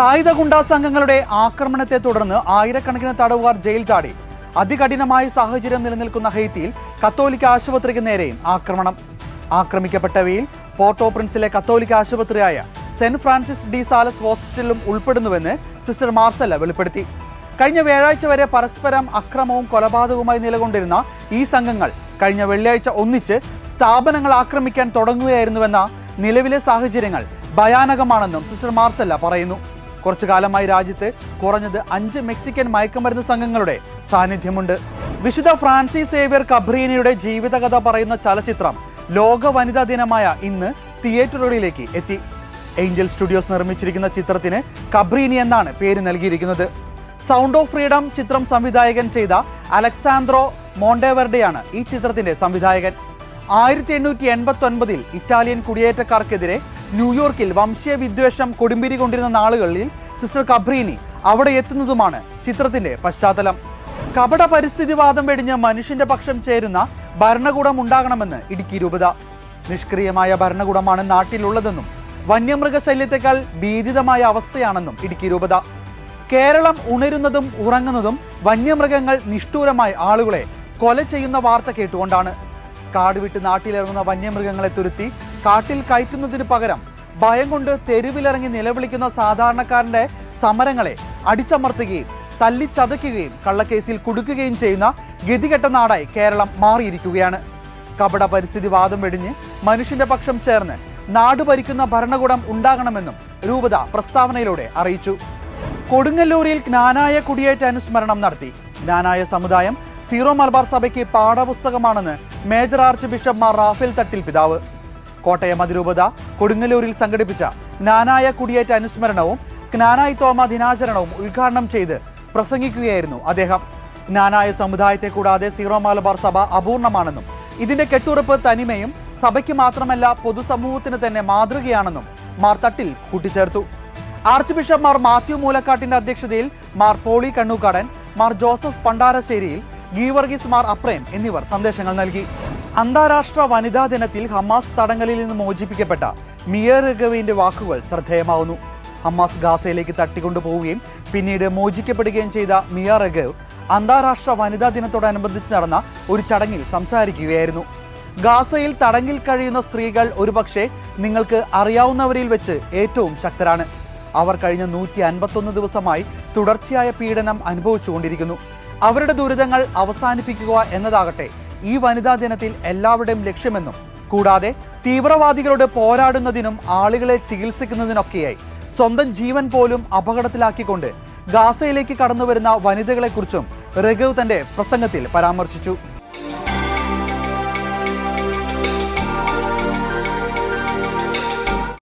സായുധ ഗുണ്ടാ സംഘങ്ങളുടെ ആക്രമണത്തെ തുടർന്ന് ആയിരക്കണക്കിന് തടവുകാർ ജയിൽ ചാടി. അതികഠിനമായ സാഹചര്യം നിലനിൽക്കുന്ന ഹെയ്ത്തിയിൽ കത്തോലിക്ക ആശുപത്രിക്ക് നേരെയും ആക്രമണം. ആക്രമിക്കപ്പെട്ടവയിൽ പോർട്ടോ പ്രിൻസിലെ കത്തോലിക്ക ആശുപത്രിയായ സെന്റ് ഫ്രാൻസിസ് ഡി സാലസ് ഹോസ്പിറ്റലിലും ഉൾപ്പെടുന്നുവെന്ന് സിസ്റ്റർ മാർസല വെളിപ്പെടുത്തി. കഴിഞ്ഞ വ്യാഴാഴ്ച വരെ പരസ്പരം അക്രമവും കൊലപാതകവുമായി നിലകൊണ്ടിരുന്ന ഈ സംഘങ്ങൾ കഴിഞ്ഞ വെള്ളിയാഴ്ച ഒന്നിച്ച് സ്ഥാപനങ്ങൾ ആക്രമിക്കാൻ തുടങ്ങുകയായിരുന്നുവെന്ന നിലവിലെ സാഹചര്യങ്ങൾ ഭയാനകമാണെന്നും സിസ്റ്റർ മാർസല്ല പറയുന്നു. കുറച്ചു കാലമായി രാജ്യത്ത് കുറഞ്ഞത് അഞ്ച് മെക്സിക്കൻ മയക്കുമരുന്ന് സംഘങ്ങളുടെ സാന്നിധ്യമുണ്ട്. വിശുദ്ധ ഫ്രാൻസിസ് സേവ്യർ കബ്രീനയുടെ ജീവിതകഥ പറയുന്ന ചലച്ചിത്രം ലോക വനിതാ ദിനമായ ഇന്ന് തിയേറ്ററുകളിലേക്ക് എത്തി. ഏഞ്ചൽ സ്റ്റുഡിയോസ് നിർമ്മിച്ചിരിക്കുന്ന ചിത്രത്തിന് കബ്രീനി എന്നാണ് പേര് നൽകിയിരിക്കുന്നത്. സൗണ്ട് ഓഫ് ഫ്രീഡം ചിത്രം സംവിധായകൻ ചെയ്ത അലക്സാൻഡ്രോ മോണ്ടേവർഡെയാണ് ഈ ചിത്രത്തിന്റെ സംവിധായകൻ. ആയിരത്തി എണ്ണൂറ്റി എൺപത്തി ഒൻപതിൽ ഇറ്റാലിയൻ കുടിയേറ്റക്കാർക്കെതിരെ ന്യൂയോർക്കിൽ വംശീയ വിദ്വേഷം കൊടുമ്പിരി കൊണ്ടിരുന്ന നാളുകളിൽ സിസ്റ്റർ കബ്രീനി അവിടെ എത്തുന്നതുമാണ് ചിത്രത്തിന്റെ പശ്ചാത്തലം. കപട പരിസ്ഥിതിവാദം വെടിഞ്ഞ് മനുഷ്യന്റെ പക്ഷം ചേരുന്ന ഭരണകൂടം ഉണ്ടാകണമെന്ന് ഇടുക്കി രൂപത. നിഷ്ക്രിയമായ ഭരണകൂടമാണ് നാട്ടിലുള്ളതെന്നും വന്യമൃഗശല്യത്തെക്കാൾ ഭീതിതമായ അവസ്ഥയാണെന്നും ഇടുക്കി രൂപത. കേരളം ഉണരുന്നതും ഉറങ്ങുന്നതും വന്യമൃഗങ്ങൾ നിഷ്ഠൂരമായി ആളുകളെ കൊല ചെയ്യുന്ന വാർത്ത കേട്ടുകൊണ്ടാണ്. കാട് വിട്ട് നാട്ടിലിറങ്ങുന്ന വന്യമൃഗങ്ങളെ തുരുത്തി കാട്ടിൽ കയറ്റുന്നതിന് പകരം ഭയം കൊണ്ട് തെരുവിലിറങ്ങി നിലവിളിക്കുന്ന സാധാരണക്കാരന്റെ സമരങ്ങളെ അടിച്ചമർത്തുകയും തല്ലിച്ചതയ്ക്കുകയും കള്ളക്കേസിൽ കുടുക്കുകയും ചെയ്യുന്ന ഗതികെട്ട നാടായി കേരളം മാറിയിരിക്കുകയാണ്. കപട പരിസ്ഥിതി വാദം വെടിഞ്ഞ് മനുഷ്യന്റെ പക്ഷം ചേർന്ന് നാട് ഭരിക്കുന്ന ഭരണകൂടം ഉണ്ടാകണമെന്നും രൂപത പ്രസ്താവനയിലൂടെ അറിയിച്ചു. കൊടുങ്ങല്ലൂരിൽ ജ്ഞാനായ കുടിയേറ്റ അനുസ്മരണം നടത്തി. ജ്ഞാനായ സമുദായം സീറോ മലബാർ സഭയ്ക്ക് പാഠപുസ്തകമാണെന്ന് major archbishop Mar Raphael Thattil പിതാവ്. കോട്ടയം അതിരൂപത കൊടുങ്ങല്ലൂരിൽ സംഘടിപ്പിച്ച നാനായ കുടിയേറ്റ അനുസ്മരണവും ജ്ഞാനായി തോമ ദിനാചരണവും ഉദ്ഘാടനം ചെയ്ത് പ്രസംഗിക്കുകയായിരുന്നു അദ്ദേഹം. നാനായ സമുദായത്തെ കൂടാതെ സീറോ മലബാർ സഭ അപൂർണമാണെന്നും ഇതിന്റെ കെട്ടുറപ്പ് തനിമയും സഭയ്ക്ക് മാത്രമല്ല പൊതുസമൂഹത്തിന് തന്നെ മാതൃകയാണെന്നും മാർ തട്ടിൽ കൂട്ടിച്ചേർത്തു. ആർച്ച് ബിഷപ്പ് മാർ മാത്യു മൂലക്കാട്ടിന്റെ അധ്യക്ഷതയിൽ മാർ പോളി കണ്ണൂക്കാടൻ മാർ ജോസഫ് പണ്ടാരശ്ശേരിയിൽ ഗീവർഗീസ് മാർ അപ്രേം എന്നിവർ സന്ദേശങ്ങൾ നൽകി. അന്താരാഷ്ട്ര വനിതാ ദിനത്തിൽ ഹമാസ് തടങ്കലിൽ നിന്ന് മോചിപ്പിക്കപ്പെട്ട മിയർ റഗവിന്റെ വാക്കുകൾ ശ്രദ്ധേയമാവുന്നു. ഹമാസ് ഗാസയിലേക്ക് തട്ടിക്കൊണ്ടുപോവുകയും പിന്നീട് മോചിക്കപ്പെടുകയും ചെയ്ത മിയ റഗവ് അന്താരാഷ്ട്ര വനിതാ ദിനത്തോടനുബന്ധിച്ച് നടന്ന ഒരു ചടങ്ങിൽ സംസാരിക്കുകയായിരുന്നു. ഗാസയിൽ തടങ്കിൽ കഴിയുന്ന സ്ത്രീകൾ ഒരുപക്ഷെ നിങ്ങൾക്ക് അറിയാവുന്നവരിൽ വെച്ച് ഏറ്റവും ശക്തരാണ്. അവർ കഴിഞ്ഞ നൂറ്റി അൻപത്തൊന്ന് ദിവസമായി തുടർച്ചയായ പീഡനം അനുഭവിച്ചുകൊണ്ടിരിക്കുന്നു. അവരുടെ ദുരിതങ്ങൾ അവസാനിപ്പിക്കുക എന്നതാകട്ടെ ഈ വനിതാ ദിനത്തിൽ എല്ലാവരുടെയും ലക്ഷ്യമെന്നും കൂടാതെ തീവ്രവാദികളോട് പോരാടുന്നതിനും ആളുകളെ ചികിത്സിക്കുന്നതിനൊക്കെയായി സ്വന്തം ജീവൻ പോലും അപകടത്തിലാക്കിക്കൊണ്ട് ഗാസയിലേക്ക് കടന്നുവരുന്ന വനിതകളെക്കുറിച്ചും റഘു തന്റെ പ്രസംഗത്തിൽ പരാമർശിച്ചു.